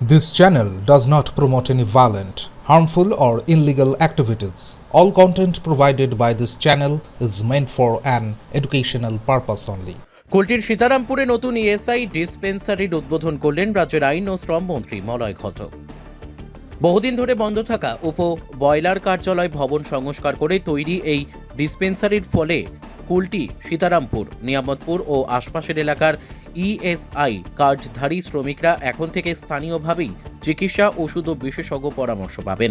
This channel does not promote any violent, harmful, or illegal activities. All content provided by this channel is meant for an educational purpose only. কুলটির সীতারামপুরে নতুন ESI ডিসপেন্সারির উদ্বোধন করলেন রাজ্যের আইন ও শ্রম মন্ত্রী মলয় ঘটক বহুদিন ধরে বন্ধ থাকা উপ বয়লার কার্যালয় ভবন সংস্কার করে তৈরি এই ডিসপেন্সারির ফলে কুলটি সীতারামপুর নিয়ামতপুর ও আশপাশের এলাকার ইএসআই কার্ডধারী শ্রমিকরা এখন থেকে স্থানীয়ভাবেই চিকিৎসা, ওষুধ ও বিশেষজ্ঞ পরামর্শ পাবেন।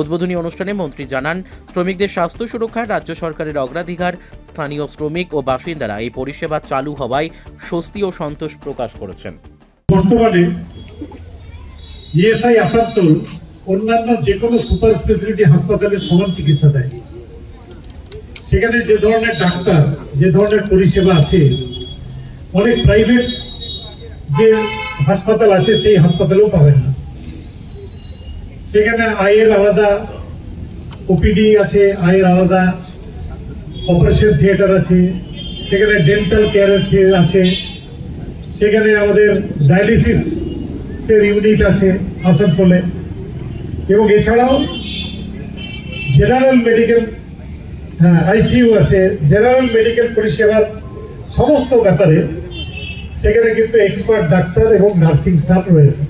উদ্বোধনী অনুষ্ঠানে মন্ত্রী জানান, শ্রমিকদের স্বাস্থ্য সুরক্ষা, রাজ্য সরকারের অগ্রাধিকার, স্থানীয় শ্রমিক ও বাসিন্দারা এই পরিষেবা চালু হওয়ায় স্বস্তি ও সন্তোষ প্রকাশ করেছেন। বর্তমানে ইএসআই, আসানসোল, অন্যান্য যে কোনো সুপার স্পেশালিটি হাসপাতালের সমান চিকিৎসা দেয় সেখানে যে ধরনের ডাক্তার, যে ধরনের পরিষেবা আছে অনেক প্রাইভেট যে হাসপাতাল আছে, সেই হাসপাতালেও পাবেন না। সেখানে আয়ের আলাদা ওপিডি আছে, আয়ের আলাদা অপারেশন থিয়েটার আছে, সেখানে ডেন্টাল কেয়ার আছে, সেখানে আমাদের ডায়ালিসিস এর ইউনিট আছে আসানসোলে। এবং এছাড়াও জেনারেল মেডিকেল হ্যাঁ আইসিইউ আছে জেনারেল মেডিকেল পরিষেবার সমস্ত ব্যাপারে সেখানে কিন্তু এক্সপার্ট ডাক্তার এবং নার্সিং স্টাফ রয়েছে।